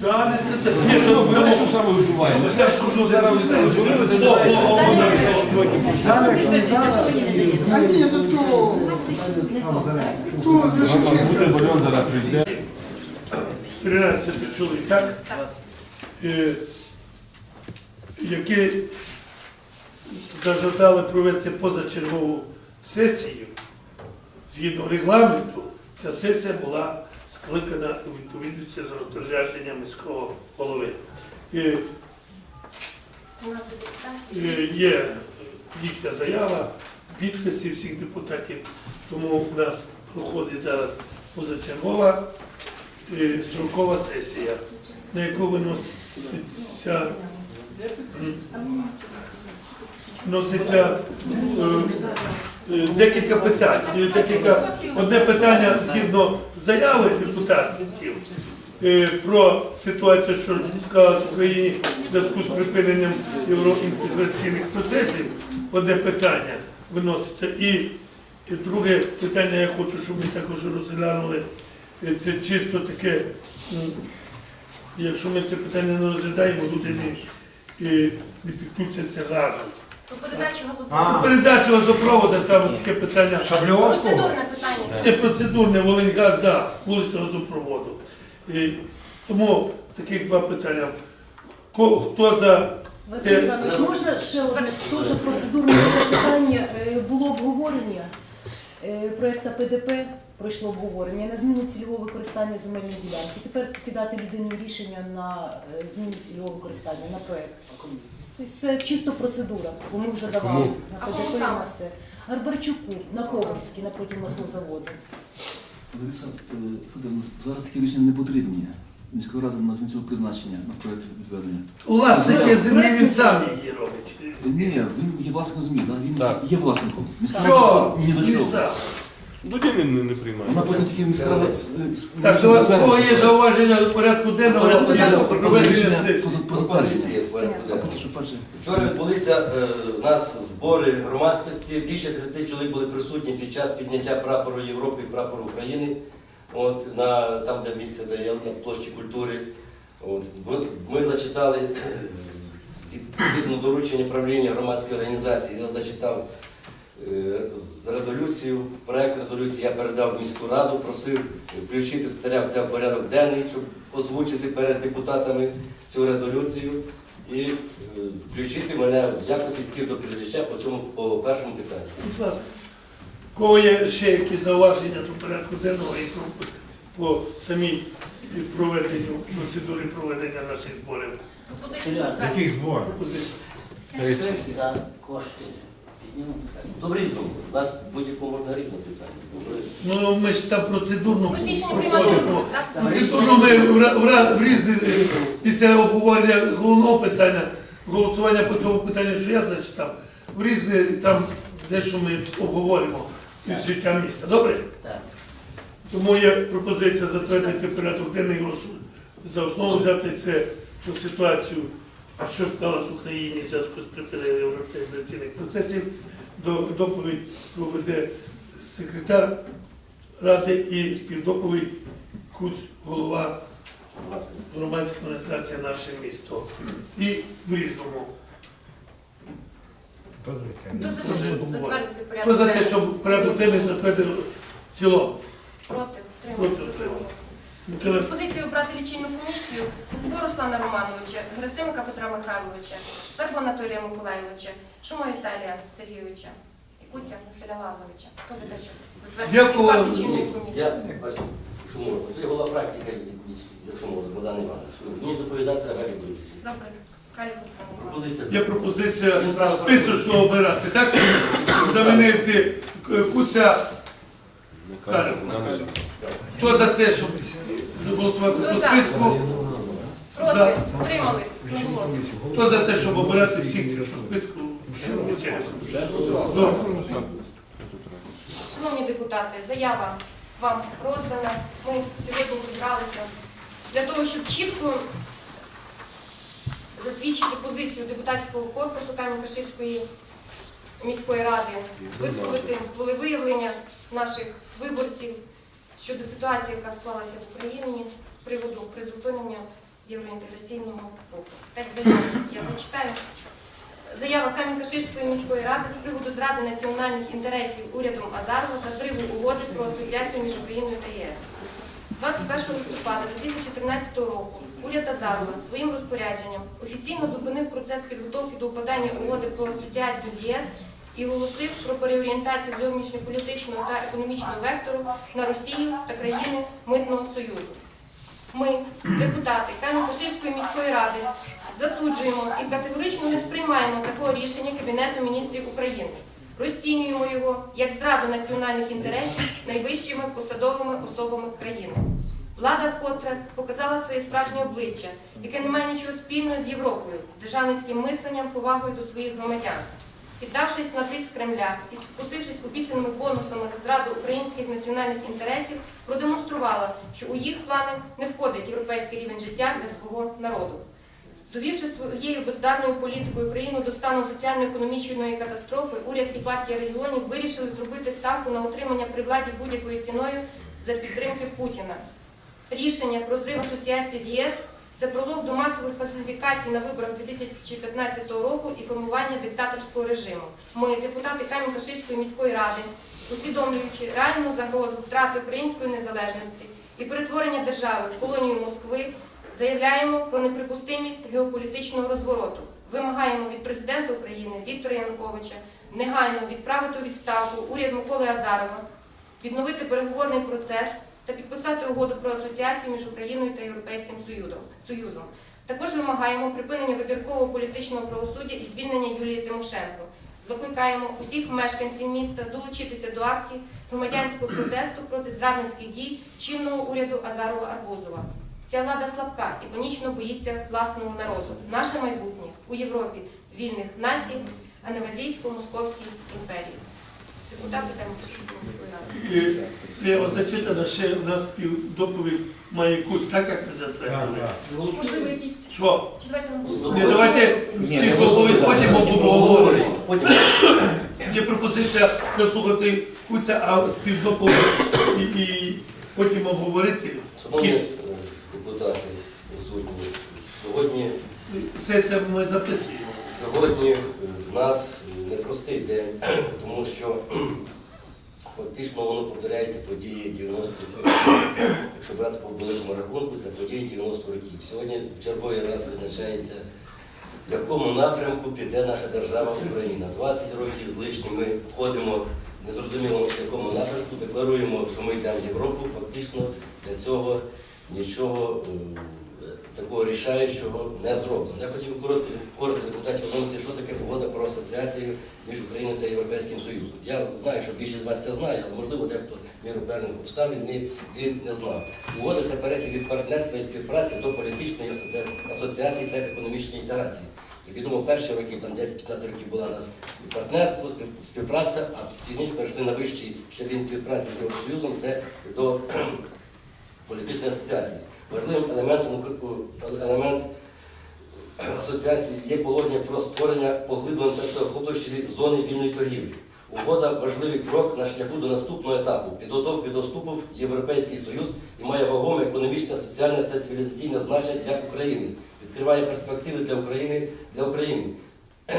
Да, не стати. Ні, що Знаєш, що саме вибуває? Ну, знаєш, що ну, зараз Дзвонили, О, о, о, о, о, А ні, ну то, то. За Буде бальон зараз прийде. 13 чоловік, так? Е, які зажадали провести позачергову сесію, згідно регламенту, ця сесія була скликана у відповідності з розпорядженням міського голови. Е, Є їхня заява, підписи всіх депутатів, тому у нас проходить зараз позачергова е, строкова сесія, на яку виноситься, е, е, декілька питань. Е, Декілька, одне питання згідно заяви депутатів е, про ситуацію, що склалась в Україні в зв'язку з припиненням євроінтеграційних процесів. Одне питання виноситься. І, друге питання я хочу, щоб ми також розглянули. Е, Це чисто таке, якщо ми це питання не розглядаємо, люди не, е, не підключаться газом. Про передачу газопроводу. передача газопроводу, там таке питання. Процедурне питання. Це процедурне Волиньгаз, да, вуличного газопроводу. І тому таких два питання. Ко- Хто за Василь Іванович, можна ще одне теж процедурне питання Е, було обговорення е, проекту ПДП. Пройшло обговорення на зміну цільового використання земельної ділянки. Тепер кидати людині рішення на е, зміну цільового використання на проект. Тобто це чисто процедура, бо ми вже давали на кому ПДП на все. Гарбарчуку на Ковальській, напроти маслозаводу. Лариса е, Федоровна, зараз такі рішення не потрібні. Міська рада на цього призначення на проєкт відведення. власники землі, він сам її робить. Ні, він є власником ЗМІ, да? він Так. є власником. Міська Все, рада ні до він чого. сам. Тоді не, не, не приймає. Вона потім тільки міська рада. е, Так, що у кого є зауваження до порядку денного, Порядку я денного проведення сесії. в порядку що перше. Вчора відбулися е, у нас збори громадськості. Більше 30 чоловік були присутні під час підняття прапору Європи і прапору України. От, на, там, де місце, де є на площі культури. От, ми зачитали е, згідно доручення правління громадської організації. Я зачитав е, резолюцію, проект резолюції я передав в міську раду, просив включити секретаря в це в порядок денний, щоб озвучити перед депутатами цю резолюцію і е, включити мене в якості співдоповідача по цьому по першому питанню. Будь ласка. Кого є ще якісь зауваження до порядку денного і про- по самій проведенню, процедурі проведення наших зборів? Яких зборів? Сесії за кошти. Ну, в різному. У нас будь-якому можна різне питання. Ну, ми ж там процедурно Ми ж рішення приймати не проходимо. будемо, так? Процедурно ми в, різні, е, після обговорення головного питання, голосування по цьому питанню, що я зачитав, в різні там дещо ми обговоримо із життя міста. Добре? Так. Тому є пропозиція затвердити порядок денний роз- за основу взяти це ту ситуацію, що сталося в Україні в зв'язку з припиненням євроінтеграційних процесів. До доповідь проведе секретар ради і співдоповідь Куць, голова громадської організації Наше місто. І в різному. Хто за те, щоб порядок за те, денний? щоб порядок денний затвердити в цілому? Проти. Проти Утрималися. Микола Пропозицію обрати лічильну комісію до Руслана Романовича, Герасимика Петра Михайловича, Свербу Анатолія Миколайовича, Шума Віталія Сергійовича і Куця Василя Лазовича. Хто за те, щоб затвердити Дякую. склад лічильної комісії? Я бачу, що можна. Це голова фракції, буде, якщо можна, Богдан Іванович. Мені доповідати, а Гаррі буде. Добре. Пропозиція. Є пропозиція списочно обирати, так? Замінити е, куця. Хто за це, щоб голосувати по списку? Проти. За. Утримались. Не було. Хто за те, щоб обирати всіх цих по списку? Добре. Шановні депутати, заява вам роздана. Ми сьогодні зібралися для того, щоб чітко засвідчити позицію депутатського корпусу Кам'янка-Ширської міської ради, висловити волевиявлення наших виборців щодо ситуації, яка склалася в Україні з приводу призупинення євроінтеграційного руху. Так заява я зачитаю. Заява Кам'янка-Ширської міської ради з приводу зради національних інтересів урядом Азарова та зриву угоди про асоціацію між Україною та ЄС. 21 листопада 2013 року уряд Азарова своїм розпорядженням офіційно зупинив процес підготовки до укладання угоди про асоціацію з ЄС і оголосив про переорієнтацію зовнішньополітичного та економічного вектору на Росію та країни Митного Союзу. Ми, депутати Кам'янка-Ширської міської ради, засуджуємо і категорично не сприймаємо такого рішення Кабінету міністрів України. Розцінюємо його як зраду національних інтересів найвищими посадовими особами країни. Влада вкотре показала своє справжнє обличчя, яке не має нічого спільного з Європою, державницьким мисленням, повагою до своїх громадян. Піддавшись на тиск Кремля і спокусившись обіцяними бонусами за зраду українських національних інтересів, продемонструвала, що у їх плани не входить європейський рівень життя для свого народу. Довівши своєю бездарною політикою країну до стану соціально-економічної катастрофи, уряд і партія регіонів вирішили зробити ставку на утримання при владі будь-якою ціною за підтримки Путіна. Рішення про зрив асоціації з ЄС це пролог до масових фальсифікацій на виборах 2015 року і формування диктаторського режиму. Ми, депутати Кам'янка-Ширської міської ради, усвідомлюючи реальну загрозу втрати української незалежності і перетворення держави в колонію Москви, заявляємо про неприпустимість геополітичного розвороту. Вимагаємо від президента України Віктора Януковича негайно відправити у відставку уряд Миколи Азарова, відновити переговорний процес та підписати угоду про асоціацію між Україною та Європейським Союзом. Також вимагаємо припинення вибіркового політичного правосуддя і звільнення Юлії Тимошенко. Закликаємо усіх мешканців міста долучитися до акцій громадянського протесту проти зрадницьких дій чинного уряду Азарова Арбузова. Ця влада слабка і панічно боїться власного народу. Наше майбутнє у Європі вільних націй, а не в азійсько-московській імперії. Депутати ради. І Є означена ще у нас співдоповідь має якусь, так як ми затвердили. Можливо, якісь Що? давайте? Не давайте співдоповідь потім обговоримо. Є пропозиція заслухати Куця, а співдоповідь і, і потім обговорити. Шановні депутати присутні, сьогодні, Сесія ми записуємо. сьогодні в нас непростий день, тому що фактично воно повторяється події 90-х років. Якщо брати по великому рахунку, це події 90 років. Сьогодні в черговий раз визначається, в якому напрямку піде наша держава Україна. 20 років з лишнім ми ходимо незрозуміло в якому напрямку, декларуємо, що ми йдемо в Європу, фактично для цього нічого е, такого рішаючого не зроблено. Я хотів коротко, коротко депутатів ознайомити, що таке угода про асоціацію між Україною та Європейським Союзом. Я знаю, що більшість з вас це знає, але можливо дехто міру певних обставин не, він не знав. Угода це перехід від партнерства і співпраці до політичної асоціації- та економічної інтеграції. Як відомо, перші роки, там 10-15 років була у нас партнерство, спів- співпраця, а пізніше перейшли на вищий щедрін співпраці з Євросоюзом, це до політичної асоціації. Важливим елементом елемент асоціації є положення про створення поглибленої та охоплюючої зони вільної торгівлі. Угода важливий крок на шляху до наступного етапу підготовки до вступу в Європейський Союз і має вагоме економічне, соціальне та цивілізаційне значення для України. Відкриває перспективи для України для України.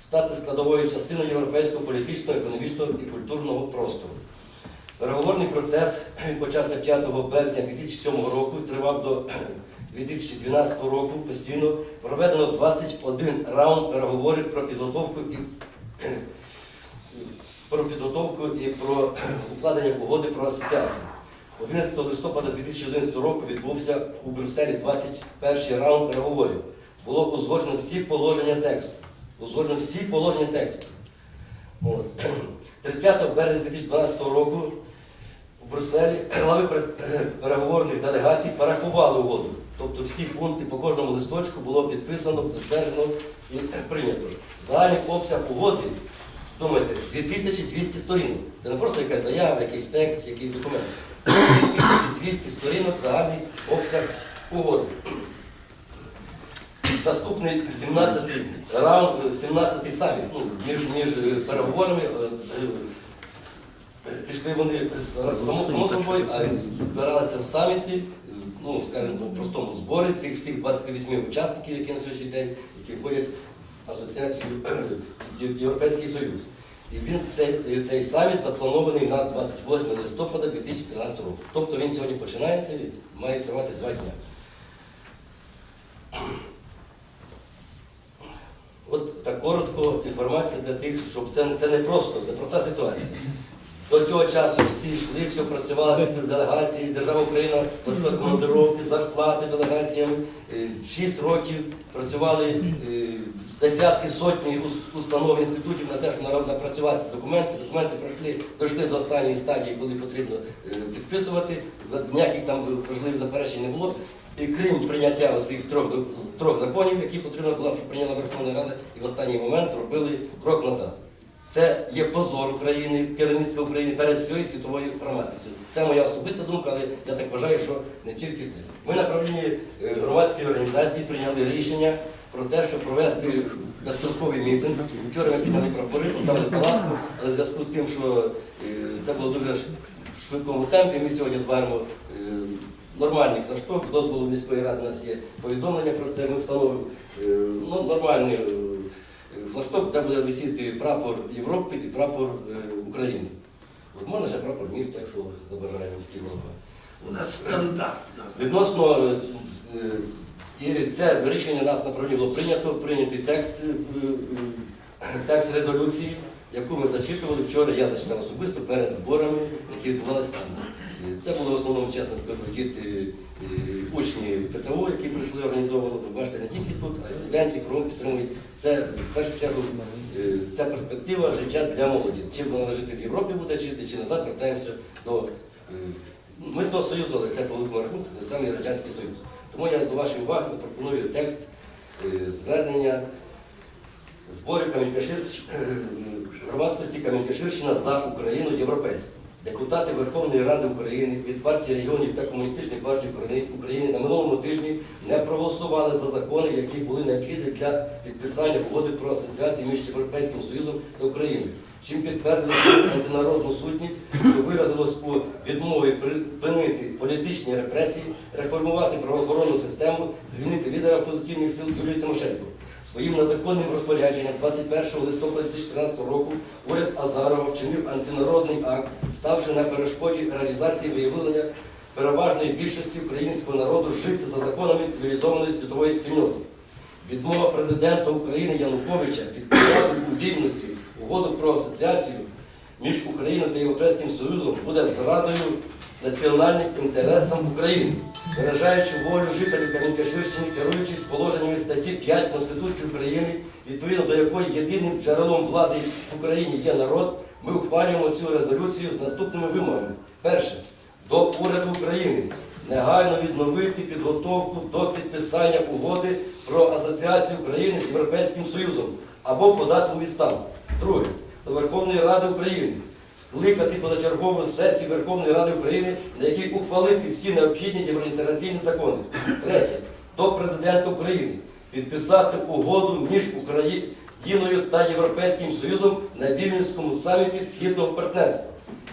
Стати складовою частиною європейського політичного, економічного і культурного простору. Переговорний процес почався 5 березня 2007 року тривав до 2012 року. Постійно проведено 21 раунд переговорів про підготовку і про підготовку і про укладення угоди про асоціацію. 11 листопада 2011 року відбувся у Брюсселі 21 раунд переговорів. Було узгоджено всі положення тексту. Узгоджено всі положення тексту. От. 30 березня 2012 року Брюсселі глави переговорних делегацій порахували угоду. Тобто всі пункти по кожному листочку було підписано, затверджено і прийнято. Загальний обсяг угоди, думайте, 2200 сторінок. Це не просто якась заява, якийсь текст, якийсь документ. Це 2200 сторінок загальний обсяг угоди. Наступний 17-й раунд, 17-й саміт, ну, між, між е, переговорами. Пішли вони само, собою, а збиралися саміти, з- ну, скажімо, в простому зборі цих всіх 28 учасників, які на сьогоднішній день, які входять в асоціацію Європейський Союз. І він цей, цей саміт запланований на 28 листопада 2013 року. Тобто він сьогодні починається і має тривати два дні. От так коротко інформація для тих, щоб це, це не просто, не проста ситуація. До цього часу всі йшли, все працювали з делегації, держава Україна платила командировки, зарплати делегаціям. Е, Шість років працювали е, десятки, сотні установ, інститутів на те, щоб народ напрацювати ці документи. Документи пройшли, дійшли до останньої стадії, коли потрібно е, підписувати. Ніяких там важливих заперечень не було. І крім прийняття цих трьох, трьох законів, які потрібно було, щоб прийняла Верховна Рада, і в останній момент зробили крок назад. Це є позор України, керівництва України перед всією світовою громадськістю. Це моя особиста думка, але я так вважаю, що не тільки це. Ми на правлінні е, громадської організації прийняли рішення про те, щоб провести безстроковий мітинг. Вчора ми підняли прапори, поставили палатку, але в зв'язку з тим, що е, це було дуже в швидкому темпі, ми сьогодні зваримо е, нормальний флашток, дозволу міської ради у нас є повідомлення про це, ми встановимо ну, нормальний е, флашток, де буде висіти прапор Європи і прапор е, України. От можна ще прапор міста, якщо забажає міський голова. У нас стандартно. Відносно е, і це рішення нас на правлінні було прийнято, прийнятий текст, е, е, текст резолюції, яку ми зачитували вчора, я зачитав особисто перед зборами, які відбувалися там. Це були в основному, чесно скажу, діти, учні ПТО, які прийшли організовано. Ви бачите, не тільки тут, а й студенти, кругом підтримують. Це в першу чергу це перспектива життя для молоді. Чи вона жити в Європі буде жити, чи назад вертаємося до е, Митного Союзу, але це по великому рахунку, це саме Радянський Союз. Тому я до вашої уваги запропоную текст е, звернення зборів Кам'янка-Ширщ- е, громадськості Кам'янка-Ширщина за Україну європейську. Депутати Верховної Ради України від партії регіонів та Комуністичної партії України- на минулому тижні не проголосували за закони, які були необхідні для підписання угоди про асоціацію між Європейським Союзом та Україною, чим підтвердили антинародну сутність, що виразилось у відмові припинити політичні репресії, реформувати правоохоронну систему, звільнити лідера опозиційних сил Юлію Тимошенко. Своїм незаконним розпорядженням 21 листопада 2014 року уряд Азарова вчинив антинародний акт, ставши на перешкоді реалізації виявлення переважної більшості українського народу жити за законами цивілізованої світової спільноти. Відмова президента України Януковича підписати у вільності угоду про асоціацію між Україною та Європейським Союзом буде зрадою національним інтересам України, виражаючи волю жителів Кам'янка-Ширщини, керуючись положеннями статті 5 Конституції України, відповідно до якої єдиним джерелом влади в Україні є народ, ми ухвалюємо цю резолюцію з наступними вимогами. Перше, до уряду України негайно відновити підготовку до підписання угоди про асоціацію України з Європейським Союзом або подати у відставку. Друге, до Верховної Ради України скликати позачергову сесію Верховної Ради України, на якій ухвалити всі необхідні євроінтеграційні закони. Третє, до президента України підписати угоду між Україною та Європейським Союзом на Вільнюському саміті Східного партнерства.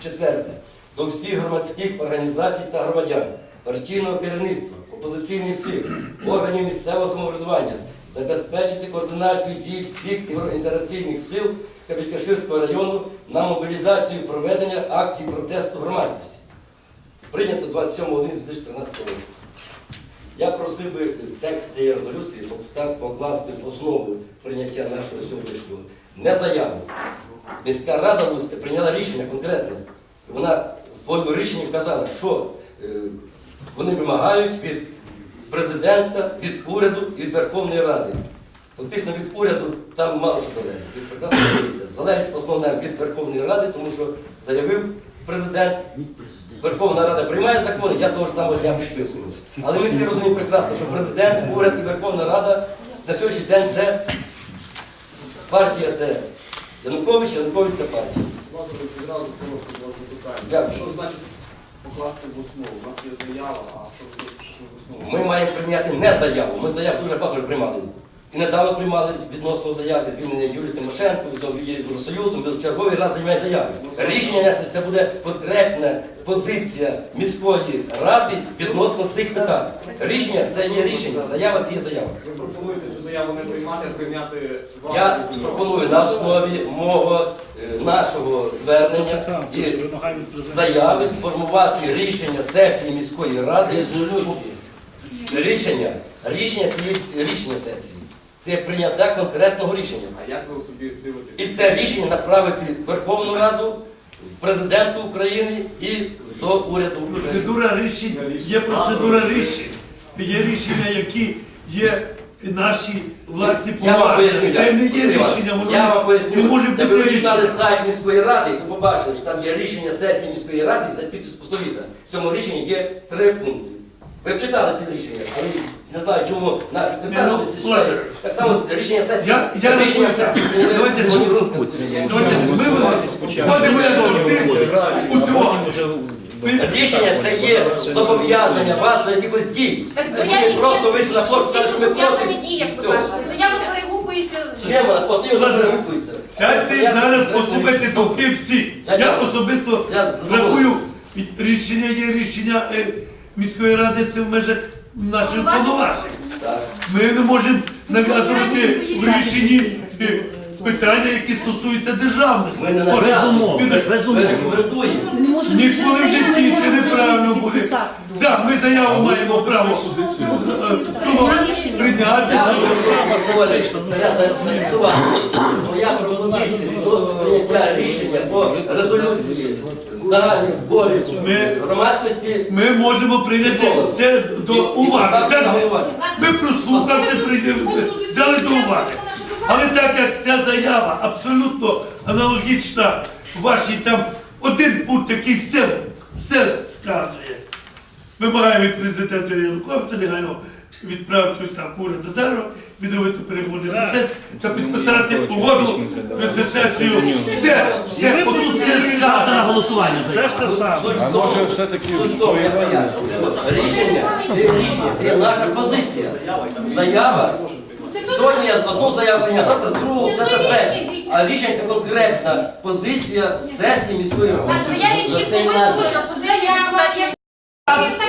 Четверте, до всіх громадських організацій та громадян, партійного керівництва, опозиційних сил, органів місцевого самоврядування забезпечити координацію дій всіх євроінтеграційних сил Кабелькаширського району на мобілізацію проведення акцій протесту громадськості. Прийнято 27.11.2013 року. Я просив би текст цієї резолюції покласти в основу прийняття нашого сьогоднішнього не заяву. Міська рада Луцька прийняла рішення конкретне. Вона в своєму рішенні вказала, що е, вони вимагають від президента, від уряду і від Верховної Ради. Фактично від уряду там мало що залежить. Від прекрасно дивіться. Залежить основне від Верховної Ради, тому що заявив президент, Верховна Рада приймає закони, я того ж самого дня підписую. Але ми всі розуміємо прекрасно, що президент, уряд і Верховна Рада на сьогоднішній день це партія це Янукович, Янукович це партія. Лазарович, відразу коротко два запитання. Що значить покласти в основу? У нас є заява, а що ви в основу? Ми маємо прийняти не заяву. Ми заяв дуже багато приймали. І недавно приймали відносно заяви звільнення Юлії Тимошенко, від Євросоюзу, ми в черговий раз займає заяви. Рішення це буде конкретна позиція міської ради відносно цих питань. Рішення це є рішення, заява це є заява. Ви пропонуєте цю заяву не приймати, а прийняти вашу Я пропоную на основі мого е, нашого звернення і заяви сформувати рішення сесії міської ради. Рішення. Рішення це є рішення сесії. Це прийняття конкретного рішення. А як ви собі дивитесь? І це рішення направити в Верховну Раду, президенту України і до уряду України. Процедура рішень є процедура рішень. Є рішення, які є наші власні Я вам поясню. Це не є Василь Іванович, рішення, воно Я вам не- поясню. не може Якби бути ви читали рішення. сайт міської ради, то побачили, що там є рішення сесії міської ради за підпис постовіта. В цьому рішенні є три пункти. Ви б читали ці рішення, але не знаю, чому питали. ну, Так само рішення сесії. Я- я рішення сесії. давайте-. Давайте ми завжди у цього. Рішення це є зобов'язання вас до якихось дій. Так Це просто вийшли на форт, сказали, що ми просто... дії, як ви кажете. Заява перегукується платила, Лазар. Сядьте і зараз послухайте думки всі. Я- Я особисто рахую, рішення є рішення е, міської ради, це в межах наших Повноважень. Ми не можемо нав'язувати в рішенні питання, які стосуються державних. Ми не органів. Ми- ми рекомендуємо. Ми не можемо Ніколи в рішення житті це неправильно буде. підписати. Так, ми заяву маємо право е, цього прийняти. Моя пропозиція до прийняття рішення по резолюції загальних зборів Ми- громадськості. Ми можемо прийняти це до уваги. Ставте на Так. Ми прослухавши, прийняли, взяли до уваги. Але так як ця заява абсолютно аналогічна вашій там один пункт, який все, все сказує. Вимагаємо від президента Януковича негайно відправити ставку уряд Назарова, відновити переговорний процес та підписати угоду про сесію. Все, все, отут все Ставте на сказано. голосування. заяву. А може все-таки Рішення, це рішення, це є наша позиція. Заява. Сьогодні я одну заяву прийняв, завтра другу, завтра третю. А рішення це конкретна позиція сесії міської ради. Депутатів.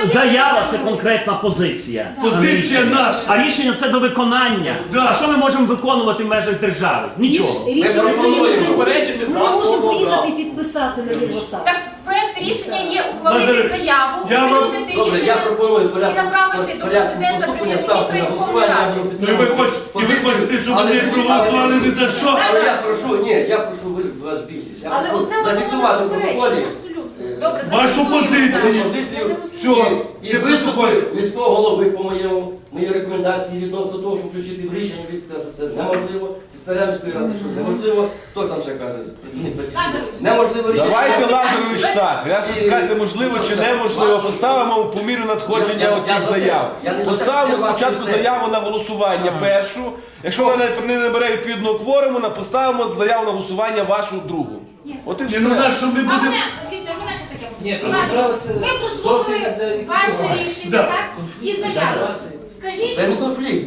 Заява це конкретна позиція. Позиція наша. А рішення це до виконання. А що ми можемо виконувати в межах держави? Нічого. Рішення це є Ми не можемо поїхати підписати на Євростат. Проект рішення є ухвалити заяву, я вам- оприлюднити Добре, я рішення пропоную і направити до порядку президента, поступлення прем'єр-міністра і Верховної голосування. я Ради. буду Ну, і ви підтримувати хочете, і ви позицію. хочете, щоб Але- вони проголосували ні за що? Але я прошу, ні, я прошу ви вас більшість. Я Але прошу зафіксувати в протоколі Добре, Вашу зафіксуємо. позицію. позицію Все, і це виступи протоколь. міського голови по моєму мої рекомендації відносно того, щоб включити в рішення, він сказав, що це неможливо. Секретаря міської ради, що неможливо. Хто там ще каже? Батьківщини? Неможливо рішення. Давайте Лазарович так. Раз ви скажете, можливо чи неможливо, поставимо по міру надходження Я- я- оцих за те. заяв. Я не за те, Поставимо що я спочатку вас заяву на голосування першу. Якщо вона не набере відповідного кворуму, на- поставимо заяву на голосування вашу другу. От і Ні, ну все. що ми А мене, дивіться, мене ще таке Ні, Ви зовсім послухали ваше рішення, так? І заяву. Скажіть, Це не конфлікт.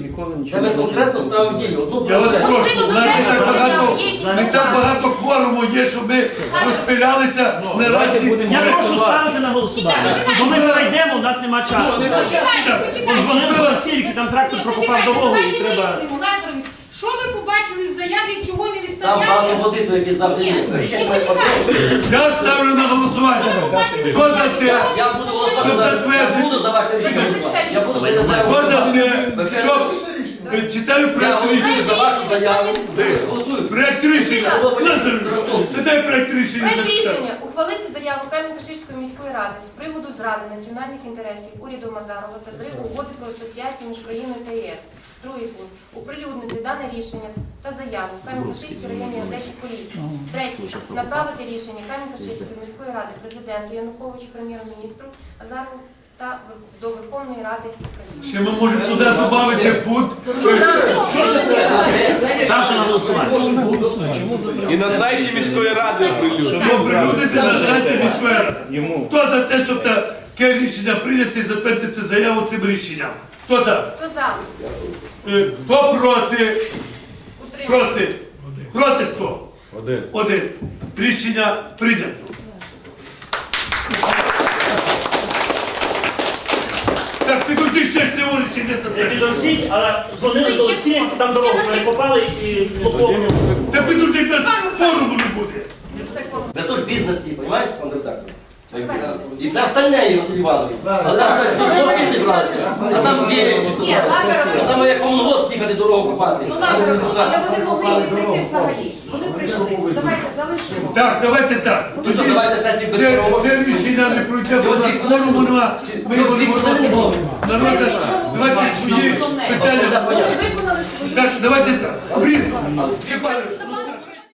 Це не конкретно ставимо дію. Одну Я вас процес. прошу, у нас не так багато, не так багато кворуму є, щоб ми розпилялися наразі. Я прошу ставити на голосування. Бо ми знайдемо, у нас нема часу. почекайте, почекайте. Дзвонили в Васильки, там трактор прокопав дорогу і треба. Що ви побачили з заяві, чого не Там багато води, то які завжди є. Ні, ні, Я ставлю на голосування. Що ви побачили? Хто за те? Я буду голосувати Щоб за затвердити. я буду за ваше рішення. голосувати. Я буду за заяву. Хто за те, щоб е, читаю Я проект голосую рішення. за вашу заяву. Голосую. Проект рішення. Лазар, ти дай проект рішення. Проект рішення ухвалити заяву Кам'янка-Ширської міської ради з приводу зради національних інтересів уряду Мазарова та зриву угоди про асоціацію між країною та ЄС. Другий пункт. Оприлюднити дане рішення та заяву в Кам'янка-Ширській районній газеті поліції. Третій. Направити рішення Кам'янка-Ширської міської ради президенту Януковичу, прем'єр-міністру Азарову та до Верховної Ради України. Ще ми можемо туди додати пункт. Ставте на голосування. І на сайті міської ради оприлюднити. Оприлюднити на сайті міської ради. Хто за те, щоб таке рішення прийняти і затвердити заяву цим рішенням? Хто за? Хто за? Е, Хто проти? Утримався. Проти? Проти хто? Один. Один. Рішення прийнято. Так, підожди ще ж ці вулиці не Не підождіть, а дзвонили з Олексієм, там дорогу перекопали і лоповку. Та підожди, та форуму не буде. Все, кому? Бізнес є, розумієте, пан редактор? І все остальне є, Василь А зараз ж нічого. А там дев'ять. Ні, А там як комунгост їхати дорогу копати. Ну, Лазаров, але вони могли не прийти взагалі. Вони прийшли. Давайте залишимо. Так, давайте так. Ну, Тоді давайте сесію без це, переговорів. це рішення не пройде, бо у нас форуму нема. Ми Його не на. Давайте свої питання. Понятно. Виконали свою Так, давайте так. Обрізно. Забавно.